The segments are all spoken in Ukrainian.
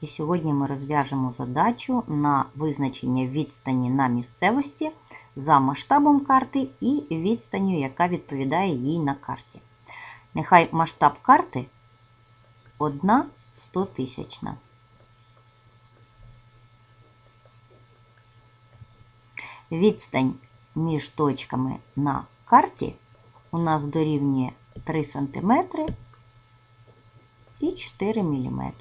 І сьогодні ми розв'яжемо задачу на визначення відстані на місцевості за масштабом карти і відстанню, яка відповідає їй на карті. Нехай масштаб карти 1 100 тисячна. Відстань між точками на карті у нас дорівнює 3 см і 4 мм.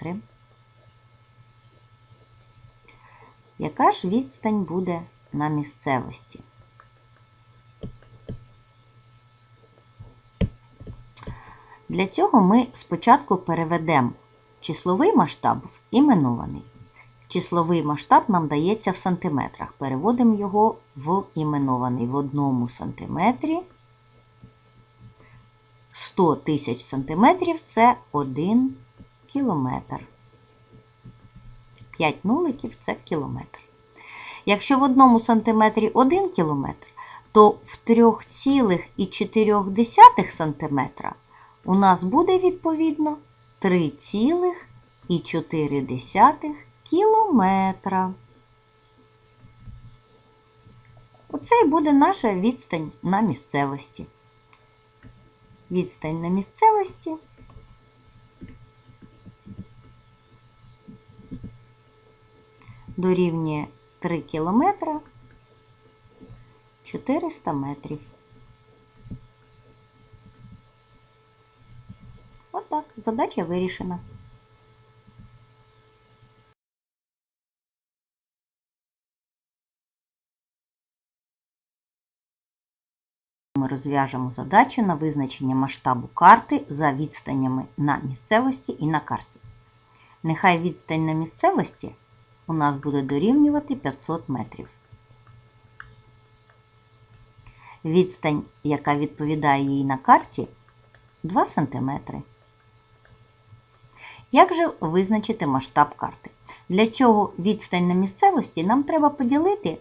Яка ж відстань буде на місцевості? Для цього ми спочатку переведемо числовий масштаб в іменований. Числовий масштаб нам дається в сантиметрах. Переводимо його в іменований в одному сантиметрі. 100 тисяч сантиметрів це 1 кілометр. 5 нуликів це кілометр. Якщо в одному сантиметрі 1 кілометр, то в 3,4 сантиметра у нас буде відповідно 3,4 кілометра. Оце і буде наша відстань на місцевості. Відстань на місцевості дорівнює 3 кілометра 400 метрів. Отак, задача вирішена. Ми розв'яжемо задачу на визначення масштабу карти за відстанями на місцевості і на карті. Нехай відстань на місцевості у нас буде дорівнювати 500 метрів. Відстань, яка відповідає їй на карті, 2 см. Як же визначити масштаб карти? Для чого відстань на місцевості нам треба поділити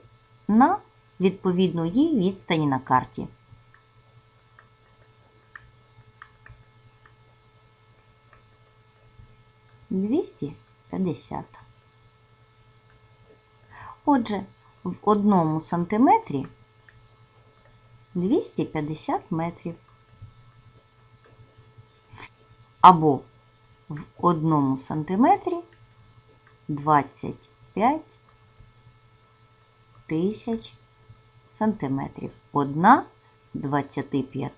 на відповідну їй відстані на карті. Двісті п'ятдесят. Отже, в одному сантиметрі 250 метрів. Або в одному сантиметрі 25 тисяч сантиметрів. Одна 25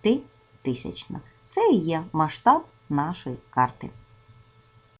тисячна. Це і є масштаб нашої карти.